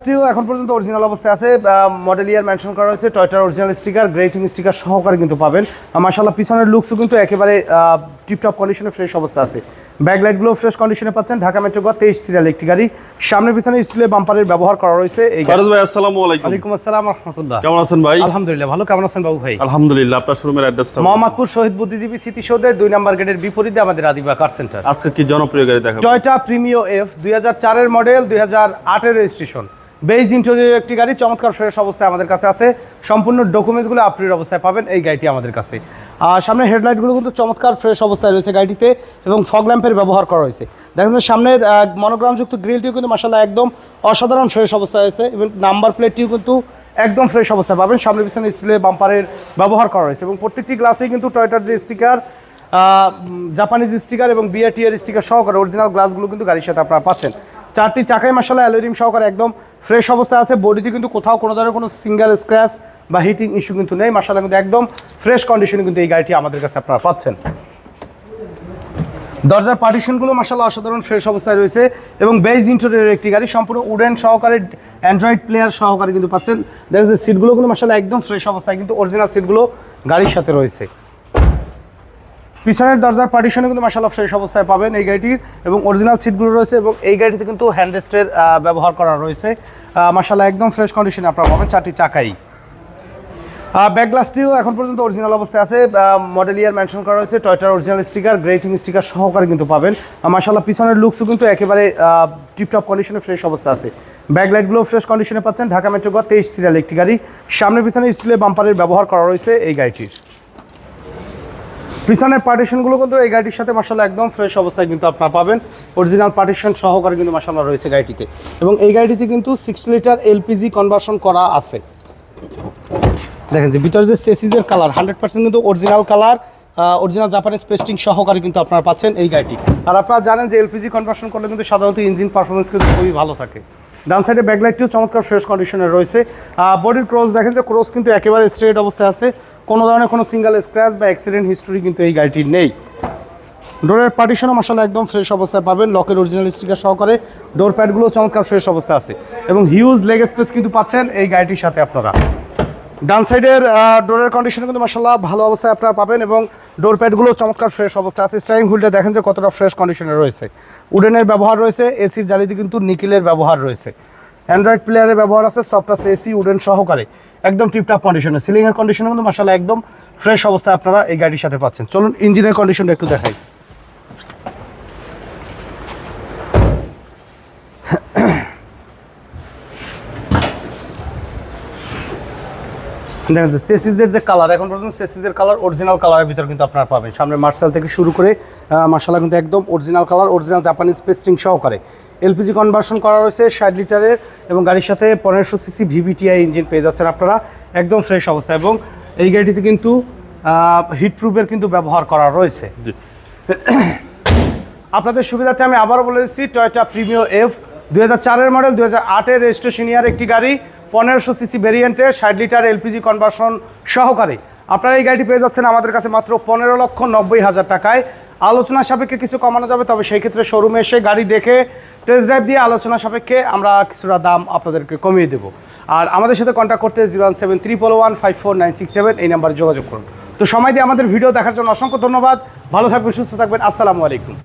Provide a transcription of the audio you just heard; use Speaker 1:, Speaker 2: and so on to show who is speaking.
Speaker 1: Still এখন পর্যন্ত original অবস্থায় আছে মডেল ইয়ার মেনশন করা হয়েছে টয়টার অরিজিনাল স্টিকার গ্রেটিং স্টিকার সহকারে কিন্তু পাবেন। মার্শাল্লাহ পিছনের লুকসও কিন্তু একেবারে টিপটপ কন্ডিশনে ফ্রেশ অবস্থা আছে। ব্যাকলাইটগুলো ফ্রেশ কন্ডিশনে পাচ্ছেন ঢাকা মেট্রো গ তেইশ সিরিয়াল একটি গাড়ি। সামনে পিছনে স্টিলের বাম্পারের ব্যবহার করা রয়েছে এই
Speaker 2: ভাই আসসালামু আলাইকুম।
Speaker 1: ওয়ালাইকুম আসসালাম রহমতুল্লাহ।
Speaker 2: কেমন আছেন ভাই?
Speaker 1: আলহামদুলিল্লাহ ভালো। কেমন আছেন বাবু ভাই?
Speaker 2: আলহামদুলিল্লাহ আপনার শোরুমের অ্যাড্রেসটা
Speaker 1: মোহাম্মদপুর শহীদ বুদ্ধিজীবী স্মৃতিসৌধের দুই নম্বর গেটের বিপরীতে আমাদের আদিবা কার সেন্টার
Speaker 2: আজকে কি জনপ্রিয় গাড়ি দেখাবো?
Speaker 1: টয়টা প্রিমিও এফ দুই হাজার চারের মডেল দুই হাজার আটের রেজিস্ট্রেশন বেজ ইন্টেরিয়র একটি গাড়ি, চমৎকার ফ্রেশ অবস্থায় আমাদের কাছে আছে। সম্পূর্ণ ডকুমেন্টসগুলো আপডেট অবস্থায় পাবেন এই গাড়িটি আমাদের কাছে। আর সামনে হেডলাইটগুলো কিন্তু চমৎকার ফ্রেশ অবস্থায় রয়েছে গাড়িতে এবং ফগ ল্যাম্পের ব্যবহার করা হয়েছে। দেখেন সামনের মনোগ্রামযুক্ত গ্রিলটিও কিন্তু মাসাল্লাহ একদম অসাধারণ ফ্রেশ অবস্থায় রয়েছে এবং নাম্বার প্লেটটিও কিন্তু একদম ফ্রেশ অবস্থায় পাবেন। সামনে পিছনে স্টিলের বাম্পারের ব্যবহার করা হয়েছে এবং প্রত্যেকটি গ্লাসেই কিন্তু টয়টার যে স্টিকার জাপানিজ স্টিকার এবং বিআরটিআর স্টিকার সহকারে অরিজিনাল গ্লাসগুলো কিন্তু গাড়ির সাথে আপনারা পাচ্ছেন। চারটি চাকায় মাসালা অ্যালোরিম সহকারে একদম ফ্রেশ অবস্থায় আছে। বডিতে কিন্তু কোথাও কোনো ধরনের কোনো সিঙ্গেল স্ক্র্যাচ বা হিটিং ইস্যু কিন্তু নেই। মাসালা কিন্তু একদম ফ্রেশ কন্ডিশনে কিন্তু এই গাড়িটি আমাদের কাছে আপনারা পাচ্ছেন। দরজার পার্টিশনগুলো মাসাল্লাহ অসাধারণ ফ্রেশ অবস্থায় রয়েছে এবং বেজ ইন্টেরিয়র একটি গাড়ি সম্পূর্ণ উডেন সহকারে অ্যান্ড্রয়েড প্লেয়ার সহকারে কিন্তু পাচ্ছেন। দেখা যাচ্ছে সিটগুলো কিন্তু মাসাল্লাহ একদম ফ্রেশ অবস্থায় কিন্তু অরিজিনাল সিটগুলো গাড়ির সাথে রয়েছে। পিছনের দরজার পার্টিশনে কিন্তু মাসাল্লাহ ফ্রেশ অবস্থায় পাবেন এই গাড়িটির এবং অরিজিনাল সিটগুলো রয়েছে এবং এই গাড়িতে কিন্তু হ্যান্ডরেস্টের ব্যবহার করা রয়েছে। মাসাল্লাহ একদম ফ্রেশ কন্ডিশনে আপনারা পাবেন চারটি চাকাই। ব্যাক গ্লাসটিও এখন পর্যন্ত অরিজিনাল অবস্থায় আছে। মডেল ইয়ার মেনশন করা হয়েছে টয়টার অরিজিনাল স্টিকার গ্রেটিং স্টিকার সহকারে কিন্তু পাবেন। মাসাল্লাহ পিছনের লুকসও কিন্তু একেবারে টিপটপ কন্ডিশনে ফ্রেশ অবস্থা আছে। ব্যাক লাইটগুলো ফ্রেশ কন্ডিশনে পাচ্ছেন। ঢাকা মেট্রো তেইশ সিরিয়াল একটি গাড়ি। সামনে পিছনে স্টিলের বাম্পারের ব্যবহার করা রয়েছে এই গাড়িটির। পিছনের পার্টিশনগুলো কিন্তু এই গাড়িটির সাথে মাসাল্লাহ একদম ফ্রেশ অবস্থায় কিন্তু আপনারা পাবেন। অরিজিনাল পার্টিশন সহকারে কিন্তু মাসাল্লাহ রয়েছে গাড়িটিতে। এবং এই গাড়িটিতে কিন্তু সিক্সটি লিটার এলপিজি কনভার্সন করা আছে। দেখেন যে ভিতরে যে সেসিজের কালার হান্ড্রেড পার্সেন্ট কিন্তু original colour original Japanese pasting সহকারে কিন্তু আপনারা পাচ্ছেন এই গাড়িটি। আর আপনারা জানেন যে এলপিজি কনভার্সন করলে কিন্তু সাধারণত ইঞ্জিন পারফরমেন্স কিন্তু খুবই ভালো থাকে। ডান সাইডে ব্যাকলাইটটিও চমৎকার ফ্রেশ কন্ডিশনে রয়েছে। বডির ক্রস দেখেন যে ক্রস কিন্তু একেবারে স্ট্রেট অবস্থায় আছে। কোনো ধরনের কোনো সিঙ্গেল স্ক্র্যাচ বা অ্যাক্সিডেন্ট হিস্টোরি কিন্তু এই গাড়িটির নেই। ডোরের পার্টিশনও মশালা একদম ফ্রেশ অবস্থায় পাবেন লকের অরিজিনাল স্টিকার সহকারে। ডোর প্যাডগুলো চমৎকার ফ্রেশ অবস্থায় আছে এবং হিউজ লেগ স্পেস কিন্তু পাচ্ছেন এই গাড়িটির সাথে আপনারা। ডান সাইডের ডোরের কন্ডিশন কিন্তু মাসাল্লাহ ভালো অবস্থায় আপনারা পাবেন এবং ডোর প্যাডগুলো চমৎকার ফ্রেশ অবস্থায় আছে। স্টারিং হুইলটা দেখেন যে কতটা ফ্রেশ কন্ডিশনে রয়েছে। উডেনের ব্যবহার রয়েছে এসির জালিতে কিন্তু নিকেলের ব্যবহার রয়েছে। অ্যান্ড্রয়েড প্লেয়ারে ব্যবহার আছে সফটাস এসি উডেন সহকারে। একদম টিপটপ কন্ডিশনে সিলিংয়ের কন্ডিশনে কিন্তু মাসাল্লাহ একদম ফ্রেশ অবস্থায় আপনারা এই গাড়ির সাথে পাচ্ছেন। চলুন ইঞ্জিনের কন্ডিশনটা একটু দেখাই। দেখা যাচ্ছে চেসিসের যে কালার এখন পর্যন্ত চেসিসের কালার অরিজিনাল কালারের ভিতর কিন্তু আপনারা পাবেন। সামনে মার্শাল থেকে শুরু করে মার্শালা কিন্তু একদম original colour original Japanese pasting সহকারে। এলপিজি কনভার্সন করা রয়েছে ষাট লিটারের এবং গাড়ির সাথে পনেরোশো সিসি ভিভিটিআই ইঞ্জিন পেয়ে যাচ্ছেন আপনারা। একদম ফ্রেশ অবস্থা এবং এই গাড়িটিতে কিন্তু হিটপ্রুফের কিন্তু ব্যবহার করা রয়েছে। আপনাদের সুবিধার্থে আমি আবারও বলে দিচ্ছি টয়টা প্রিমিও এফ দু হাজার চারের মডেল দু হাজার আটের রেজিস্ট্রেশন ইয়ার একটি গাড়ি। পনেরোশো সিসি ভেরিয়েন্টের ষাট লিটার এলপিজি কনভার্সন সহকারে। আপনারা এই গাড়িটি পেয়ে যাচ্ছেন আমাদের কাছে মাত্র পনেরো লক্ষ নব্বই হাজার টাকায়। আলোচনা সাপেক্ষে কিছু কমানো যাবে, তবে সেই ক্ষেত্রে শোরুমে এসে গাড়ি দেখে টেস্ট ড্রাইভ দিয়ে আলোচনা সাপেক্ষে আমরা কিছুটা দাম আপনাদেরকে কমিয়ে দেবো। আর আমাদের সাথে কন্ট্যাক্ট করতে zero one seven triple one five four nine six seven এই নাম্বারে যোগাযোগ করুন। তো সময় দিয়ে আমাদের ভিডিও দেখার জন্য অসংখ্য ধন্যবাদ। ভালো থাকবেন, সুস্থ থাকবেন। আসসালামু আলাইকুম।